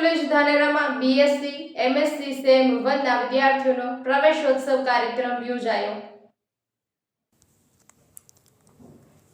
College ધાનેરામાં BSc MSc sem વનના વિદ્યાર્થીઓનો પ્રવેશોત્સવ કાર્યક્રમ યોજાયો.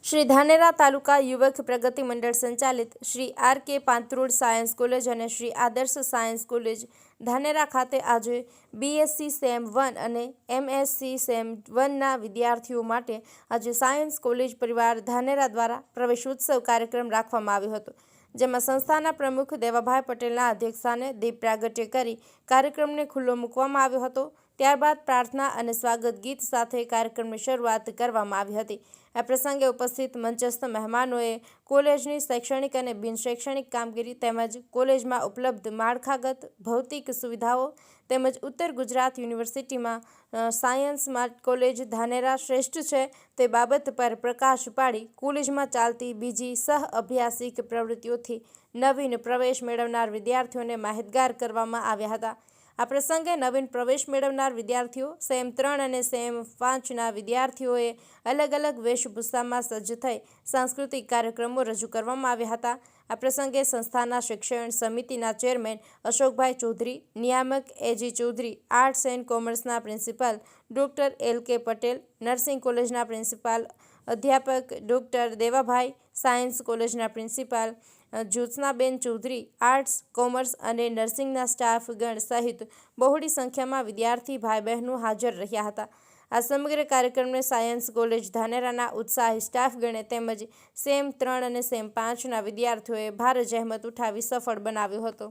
શ્રી ધાનેરા તાલુકા યુવક પ્રગતિ મંડળ સંચાલિત Shri R K પાંતરોડ science college અને શ્રી આદર્શ સાયન્સ કોલેજ ધાનેરા ખાતે આજે બીએસસી સેમ વન અને એમએસસી સેમ વનના વિદ્યાર્થીઓ માટે આજે સાયન્સ કોલેજ પરિવાર ધાનેરા દ્વારા પ્રવેશોત્સવ કાર્યક્રમ રાખવામાં આવ્યો હતો. જેમાં સંસ્થાના પ્રમુખ દેવાભાઈ પટેલના અધ્યક્ષસ્થાને દીપ પ્રાગટ્ય કરી કાર્યક્રમને ખુલ્લો મૂકવામાં આવ્યો હતો. ત્યારબાદ પ્રાર્થના અને સ્વાગત ગીત સાથે કાર્યક્રમની શરૂઆત કરવામાં આવી હતી. આ પ્રસંગે ઉપસ્થિત મંચસ્થ મહેમાનોએ કોલેજની શૈક્ષણિક અને બિનશૈક્ષણિક કામગીરી તેમજ કોલેજમાં ઉપલબ્ધ માળખાગત ભૌતિક સુવિધાઓ તેમજ ઉત્તર ગુજરાત યુનિવર્સિટીમાં સાયન્સ સાયન્સમાં કોલેજ ધાનેરા શ્રેષ્ઠ છે તે બાબત પર પ્રકાશ પાડી કોલેજમાં ચાલતી બીજી સહ અભ્યાસિક પ્રવૃત્તિઓથી નવીન પ્રવેશ મેળવનાર વિદ્યાર્થીઓને માહિતગાર કરવામાં આવ્યા હતા. આ પ્રસંગે નવીન પ્રવેશ મેળવનાર વિદ્યાર્થીઓ, સેમ ત્રણ અને સેમ પાંચના વિદ્યાર્થીઓએ અલગ અલગ વેશભૂષામાં સજ્જ થઈ સાંસ્કૃતિક કાર્યક્રમો રજૂ કરવામાં આવ્યા હતા. આ પ્રસંગે સંસ્થાના શિક્ષણ સમિતિના ચેરમેન અશોકભાઈ ચૌધરી, નિયામક A G Chaudhari, arts and કોમર્સના principal doctor L K Patel, nursing કોલેજના પ્રિન્સિપાલ અધ્યાપક ડૉક્ટર દેવાભાઈ, સાયન્સ કોલેજના principal Jyotsnaben Chaudhari, arts, commerce અને નર્સિંગના સ્ટાફગણ સહિત બહોળી સંખ્યામાં વિદ્યાર્થી ભાઈ બહેનો હાજર રહ્યા હતા. આ સમગ્ર કાર્યક્રમને સાયન્સ કોલેજ ધાનેરાના ઉત્સાહી સ્ટાફગણે તેમજ સેમ ત્રણ અને સેમ પાંચના વિદ્યાર્થીઓએ ભારે જહેમત ઉઠાવી સફળ બનાવ્યો હતો.